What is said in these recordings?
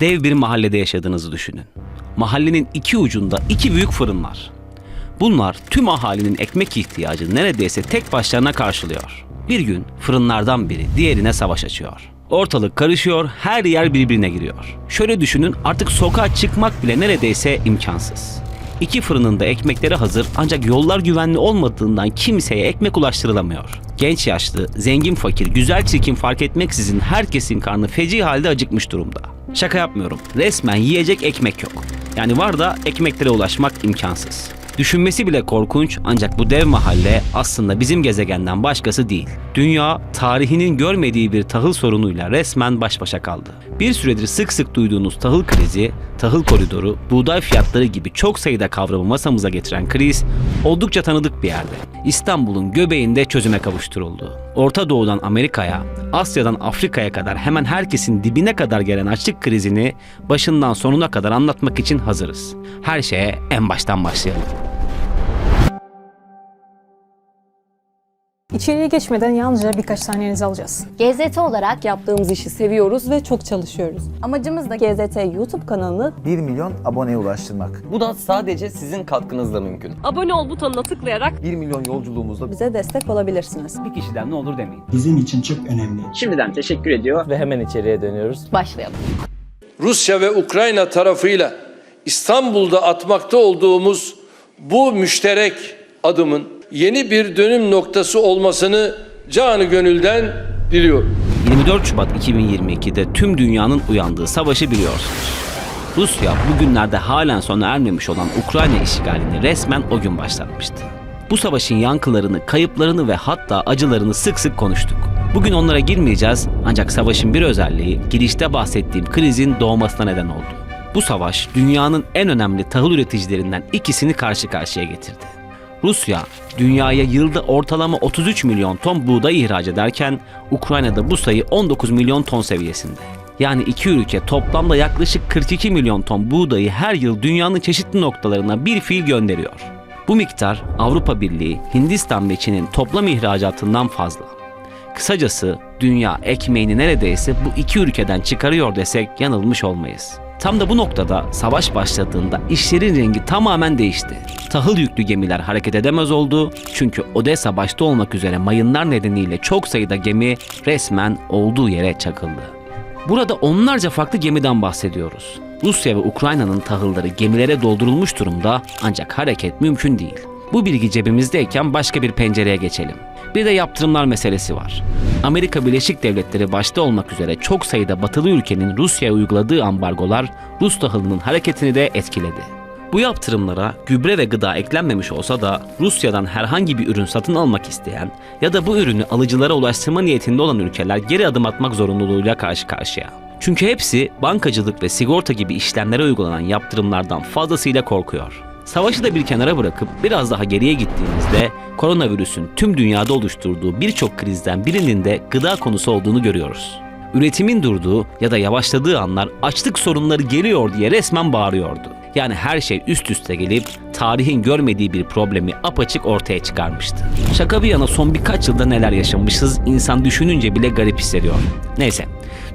Dev bir mahallede yaşadığınızı düşünün. Mahallenin iki ucunda iki büyük fırın var. Bunlar tüm ahalinin ekmek ihtiyacını neredeyse tek başlarına karşılıyor. Bir gün fırınlardan biri diğerine savaş açıyor. Ortalık karışıyor, her yer birbirine giriyor. Şöyle düşünün artık sokağa çıkmak bile neredeyse imkansız. İki fırının da ekmekleri hazır ancak yollar güvenli olmadığından kimseye ekmek ulaştırılamıyor. Genç yaşlı, zengin fakir, güzel çirkin fark etmeksizin herkesin karnı feci halde acıkmış durumda. Şaka yapmıyorum. Resmen yiyecek ekmek yok. Yani var da ekmeklere ulaşmak imkansız. Düşünmesi bile korkunç ancak bu dev mahalle aslında bizim gezegenden başkası değil. Dünya tarihinin görmediği bir tahıl sorunuyla resmen baş başa kaldı. Bir süredir sık sık duyduğunuz tahıl krizi, tahıl koridoru, buğday fiyatları gibi çok sayıda kavramı masamıza getiren kriz oldukça tanıdık bir yerde. İstanbul'un göbeğinde çözüme kavuşturuldu. Orta Doğu'dan Amerika'ya, Asya'dan Afrika'ya kadar hemen herkesin dibine kadar gelen açlık krizini başından sonuna kadar anlatmak için hazırız. Her şeye en baştan başlayalım. İçeriye geçmeden yalnızca birkaç saniyenizi alacağız. GZT olarak Yaptığımız işi seviyoruz ve çok çalışıyoruz. amacımız da GZT YouTube kanalını 1 milyon aboneye ulaştırmak. Bu da sadece sizin katkınızla mümkün. abone ol butonuna tıklayarak 1 milyon yolculuğumuzda bize destek olabilirsiniz. Bir kişiden ne olur demeyin. bizim için çok önemli. Şimdiden teşekkür ediyor. Ve hemen içeriye dönüyoruz. başlayalım. Rusya ve Ukrayna tarafıyla İstanbul'da atmakta olduğumuz bu müşterek adımın yeni bir dönüm noktası olmasını canı gönülden diliyorum. 24 Şubat 2022'de tüm dünyanın uyandığı savaşı biliyorsunuz. Rusya bugünlerde halen sona ermemiş olan Ukrayna işgalini resmen o gün başlatmıştı. Bu savaşın yankılarını, kayıplarını ve hatta acılarını sık sık konuştuk. Bugün onlara girmeyeceğiz ancak savaşın bir özelliği girişte bahsettiğim krizin doğmasına neden oldu. Bu savaş dünyanın en önemli tahıl üreticilerinden ikisini karşı karşıya getirdi. Rusya dünyaya yılda ortalama 33 milyon ton buğday ihraç ederken Ukrayna'da bu sayı 19 milyon ton seviyesinde. Yani iki ülke toplamda yaklaşık 42 milyon ton buğdayı her yıl dünyanın çeşitli noktalarına bir fiil gönderiyor. Bu miktar Avrupa Birliği, Hindistan ve Çin'in toplam ihracatından fazla. Kısacası dünya ekmeğini neredeyse bu iki ülkeden çıkarıyor desek yanılmış olmayız. Tam da bu noktada savaş başladığında işlerin rengi tamamen değişti. Tahıl yüklü gemiler hareket edemez oldu çünkü Odessa başta olmak üzere mayınlar nedeniyle çok sayıda gemi resmen olduğu yere çakıldı. Burada onlarca farklı gemiden bahsediyoruz. Rusya ve Ukrayna'nın tahılları gemilere doldurulmuş durumda ancak hareket mümkün değil. Bu bilgi cebimizdeyken başka bir pencereye geçelim. Bir de yaptırımlar meselesi var. Amerika Birleşik Devletleri başta olmak üzere çok sayıda batılı ülkenin Rusya'ya uyguladığı ambargolar Rus tahılının hareketini de etkiledi. Bu yaptırımlara gübre ve gıda eklenmemiş olsa da Rusya'dan herhangi bir ürün satın almak isteyen ya da bu ürünü alıcılara ulaştırma niyetinde olan ülkeler geri adım atmak zorunluluğuyla karşı karşıya. Çünkü hepsi bankacılık ve sigorta gibi işlemlere uygulanan yaptırımlardan fazlasıyla korkuyor. Savaşı da bir kenara bırakıp biraz daha geriye gittiğimizde koronavirüsün tüm dünyada oluşturduğu birçok krizden birinin de gıda konusu olduğunu görüyoruz. Üretimin durduğu ya da yavaşladığı anlar açlık sorunları geliyor diye resmen bağırıyordu. Yani her şey üst üste gelip tarihin görmediği bir problemi apaçık ortaya çıkarmıştı. Şaka bir yana son birkaç yılda neler yaşamışız insan düşününce bile garip hissediyor. Neyse.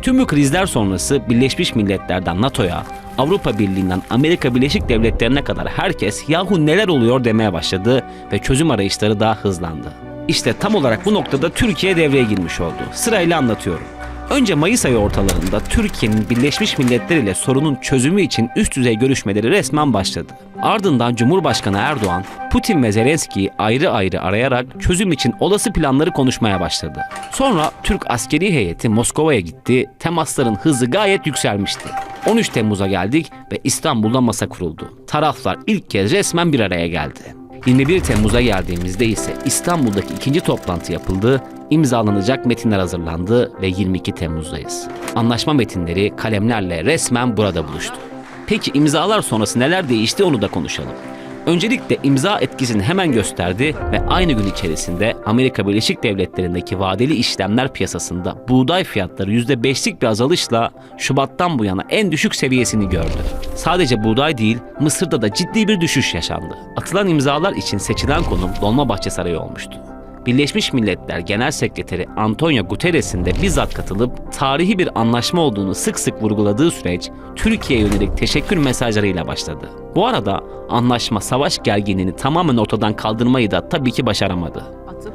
Tüm bu krizler sonrası Birleşmiş Milletler'den NATO'ya, Avrupa Birliği'nden Amerika Birleşik Devletleri'ne kadar herkes yahu neler oluyor demeye başladı ve çözüm arayışları daha hızlandı. İşte tam olarak bu noktada Türkiye devreye girmiş oldu. Sırayla anlatıyorum. Önce Mayıs ayı ortalarında Türkiye'nin Birleşmiş Milletler ile sorunun çözümü için üst düzey görüşmeleri resmen başladı. Ardından Cumhurbaşkanı Erdoğan, Putin ve Zelenski'yi ayrı ayrı arayarak çözüm için olası planları konuşmaya başladı. Sonra Türk askeri heyeti Moskova'ya gitti, temasların hızı gayet yükselmişti. 13 Temmuz'a geldik ve İstanbul'da masa kuruldu. Taraflar ilk kez resmen bir araya geldi. 21 Temmuz'a geldiğimizde ise İstanbul'daki ikinci toplantı yapıldı, imzalanacak metinler hazırlandı ve 22 Temmuz'dayız. Anlaşma metinleri kalemlerle resmen burada buluştu. Peki imzalar sonrası neler değişti onu da konuşalım. Öncelikle imza etkisini hemen gösterdi ve aynı gün içerisinde Amerika Birleşik Devletleri'ndeki vadeli işlemler piyasasında buğday fiyatları %5'lik bir azalışla Şubat'tan bu yana en düşük seviyesini gördü. Sadece buğday değil, Mısır'da da ciddi bir düşüş yaşandı. Atılan imzalar için seçilen konum Dolmabahçe Sarayı olmuştu. Birleşmiş Milletler Genel Sekreteri Antonio Guterres'in de bizzat katılıp tarihi bir anlaşma olduğunu sık sık vurguladığı süreç Türkiye'ye yönelik teşekkür mesajlarıyla başladı. Bu arada anlaşma savaş gerginliğini tamamen ortadan kaldırmayı da tabii ki başaramadı.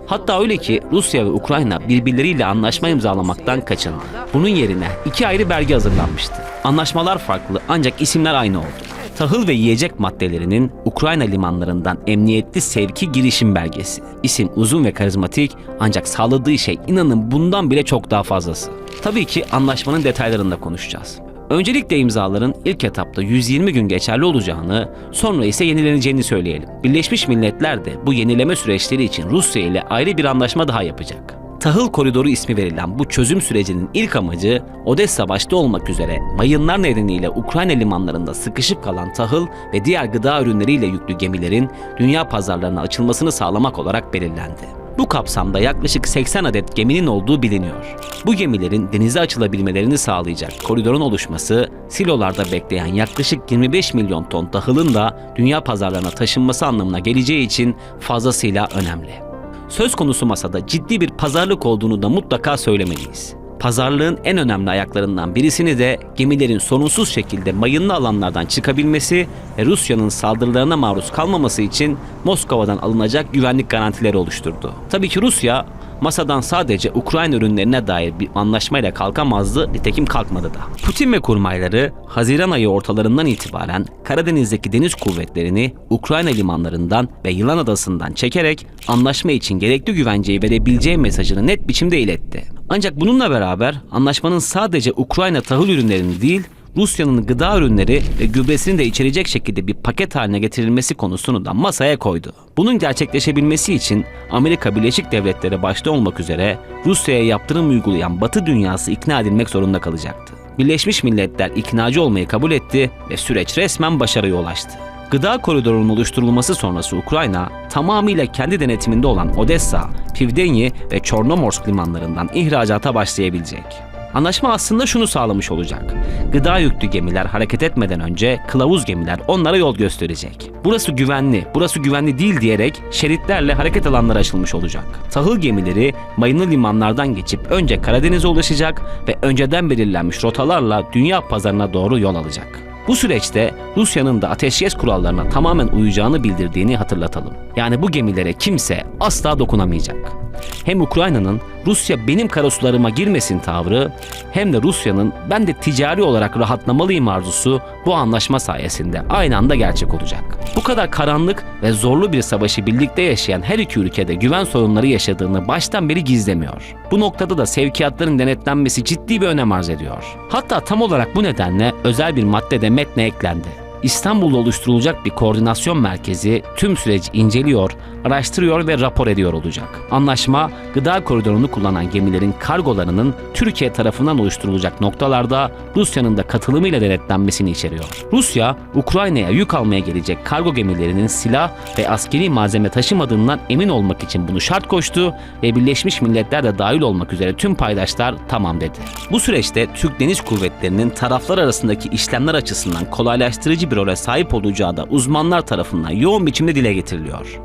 Hatta öyle ki Rusya ve Ukrayna birbirleriyle anlaşma imzalamaktan kaçındı. Bunun yerine iki ayrı belge hazırlanmıştı. Anlaşmalar farklı ancak isimler aynı oldu. Tahıl ve yiyecek maddelerinin Ukrayna limanlarından emniyetli sevki girişim belgesi. İsim uzun ve karizmatik ancak sağladığı şey inanın bundan bile çok daha fazlası. Tabii ki anlaşmanın detaylarında konuşacağız. Öncelikle imzaların ilk etapta 120 gün geçerli olacağını, sonra ise yenileneceğini söyleyelim. Birleşmiş Milletler de bu yenileme süreçleri için Rusya ile ayrı bir anlaşma daha yapacak. Tahıl Koridoru ismi verilen bu çözüm sürecinin ilk amacı Odessa başta olmak üzere mayınlar nedeniyle Ukrayna limanlarında sıkışıp kalan tahıl ve diğer gıda ürünleriyle yüklü gemilerin dünya pazarlarına açılmasını sağlamak olarak belirlendi. Bu kapsamda yaklaşık 80 adet geminin olduğu biliniyor. Bu gemilerin denize açılabilmelerini sağlayacak koridorun oluşması, silolarda bekleyen yaklaşık 25 milyon ton tahılın da dünya pazarlarına taşınması anlamına geleceği için fazlasıyla önemli. Söz konusu masada ciddi bir pazarlık olduğunu da mutlaka söylemeliyiz. Pazarlığın en önemli ayaklarından birisini de gemilerin sorunsuz şekilde mayınlı alanlardan çıkabilmesi ve Rusya'nın saldırılarına maruz kalmaması için Moskova'dan alınacak güvenlik garantileri oluşturdu. Tabii ki Rusya masadan sadece Ukrayna ürünlerine dair bir anlaşmayla kalkamazdı, nitekim kalkmadı da. Putin ve kurmayları Haziran ayı ortalarından itibaren Karadeniz'deki deniz kuvvetlerini Ukrayna limanlarından ve Yılan Adası'ndan çekerek anlaşma için gerekli güvenceyi verebileceği mesajını net biçimde iletti. Ancak bununla beraber anlaşmanın sadece Ukrayna tahıl ürünlerini değil, Rusya'nın gıda ürünleri ve gübresini de içerecek şekilde bir paket haline getirilmesi konusunu da masaya koydu. Bunun gerçekleşebilmesi için Amerika Birleşik Devletleri başta olmak üzere Rusya'ya yaptırım uygulayan Batı dünyası ikna edilmek zorunda kalacaktı. Birleşmiş Milletler iknacı olmayı kabul etti ve süreç resmen başarıya ulaştı. Gıda koridorunun oluşturulması sonrası Ukrayna tamamıyla kendi denetiminde olan Odessa, Pivdeni ve Çornomorsk limanlarından ihracata başlayabilecek. Anlaşma aslında şunu sağlamış olacak. Gıda yüklü gemiler hareket etmeden önce kılavuz gemiler onlara yol gösterecek. Burası güvenli, burası güvenli değil diyerek şeritlerle hareket alanları açılmış olacak. Tahıl gemileri mayınlı limanlardan geçip önce Karadeniz'e ulaşacak ve önceden belirlenmiş rotalarla dünya pazarına doğru yol alacak. Bu süreçte Rusya'nın da ateşkes kurallarına tamamen uyacağını bildirdiğini hatırlatalım. Yani bu gemilere kimse asla dokunamayacak. Hem Ukrayna'nın Rusya benim karasularıma girmesin tavrı hem de Rusya'nın ben de ticari olarak rahatlamalıyım arzusu bu anlaşma sayesinde aynı anda gerçek olacak. Bu kadar karanlık ve zorlu bir savaşı birlikte yaşayan her iki ülkede güven sorunları yaşadığını baştan beri gizlemiyor. Bu noktada da sevkiyatların denetlenmesi ciddi bir önem arz ediyor. Hatta tam olarak bu nedenle özel bir madde de metne eklendi. İstanbul'da oluşturulacak bir koordinasyon merkezi tüm süreci inceliyor, araştırıyor ve rapor ediyor olacak. Anlaşma, gıda koridorunu kullanan gemilerin kargolarının Türkiye tarafından oluşturulacak noktalarda Rusya'nın da katılımıyla denetlenmesini içeriyor. Rusya, Ukrayna'ya yük almaya gelecek kargo gemilerinin silah ve askeri malzeme taşımadığından emin olmak için bunu şart koştu ve Birleşmiş Milletler de dahil olmak üzere tüm paydaşlar tamam dedi. Bu süreçte Türk Deniz Kuvvetleri'nin taraflar arasındaki işlemler açısından kolaylaştırıcı bir role sahip olacağı da uzmanlar tarafından yoğun biçimde dile getiriliyor.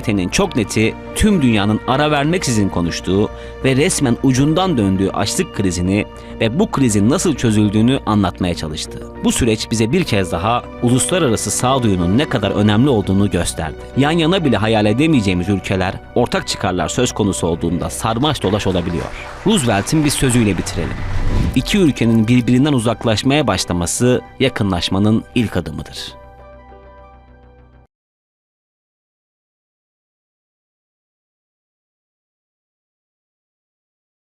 GZT'nin çok neti tüm dünyanın ara vermeksizin konuştuğu ve resmen ucundan döndüğü açlık krizini ve bu krizin nasıl çözüldüğünü anlatmaya çalıştı. Bu süreç bize bir kez daha uluslararası sağduyunun ne kadar önemli olduğunu gösterdi. Yan yana bile hayal edemeyeceğimiz ülkeler ortak çıkarlar söz konusu olduğunda sarmaş dolaş olabiliyor. Roosevelt'in bir sözüyle bitirelim. İki ülkenin birbirinden uzaklaşmaya başlaması yakınlaşmanın ilk adımıdır.